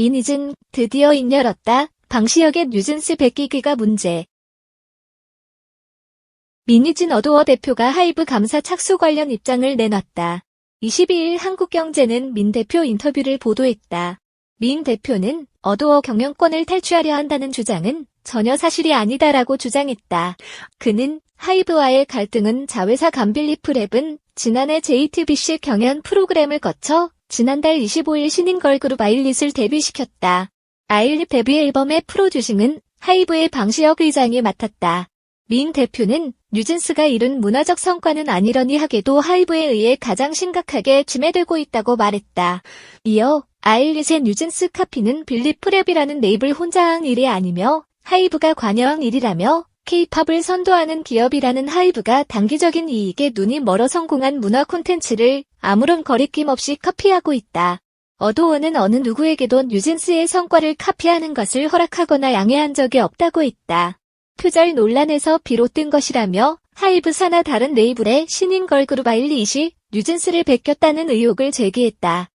미니즌 드디어 입 열었다. 방시혁의 뉴진스 베끼기가 문제. 미니진 어도어 대표가 하이브 감사 착수 관련 입장을 내놨다. 22일 한국경제는 민 대표 인터뷰를 보도했다. 민 대표는 어도어 경영권을 탈취하려 한다는 주장은 전혀 사실이 아니다라고 주장했다. 그는 하이브와의 갈등은 자회사 감빌리프랩은 지난해 JTBC 경연 프로그램을 거쳐 지난달 25일 신인 걸그룹 아일릿을 데뷔시켰다. 아일릿 데뷔 앨범의 프로듀싱은 하이브의 방시혁 의장이 맡았다. 민 대표는 뉴진스가 이룬 문화적 성과는 아니러니하게도 하이브에 의해 가장 심각하게 침해되고 있다고 말했다. 이어 아일릿의 뉴진스 카피는 빌리 프랩이라는 레이블 혼자 한 일이 아니며 하이브가 관여한 일이라며 케이팝을 선도하는 기업이라는 하이브가 단기적인 이익에 눈이 멀어 성공한 문화 콘텐츠를 아무런 거리낌 없이 카피하고 있다. 어도어는 어느 누구에게도 뉴진스의 성과를 카피하는 것을 허락하거나 양해한 적이 없다고 했다. 표절 논란에서 비롯된 것이라며 하이브 사나 다른 레이블의 신인 걸그룹 아일릿이 뉴진스를 베꼈다는 의혹을 제기했다.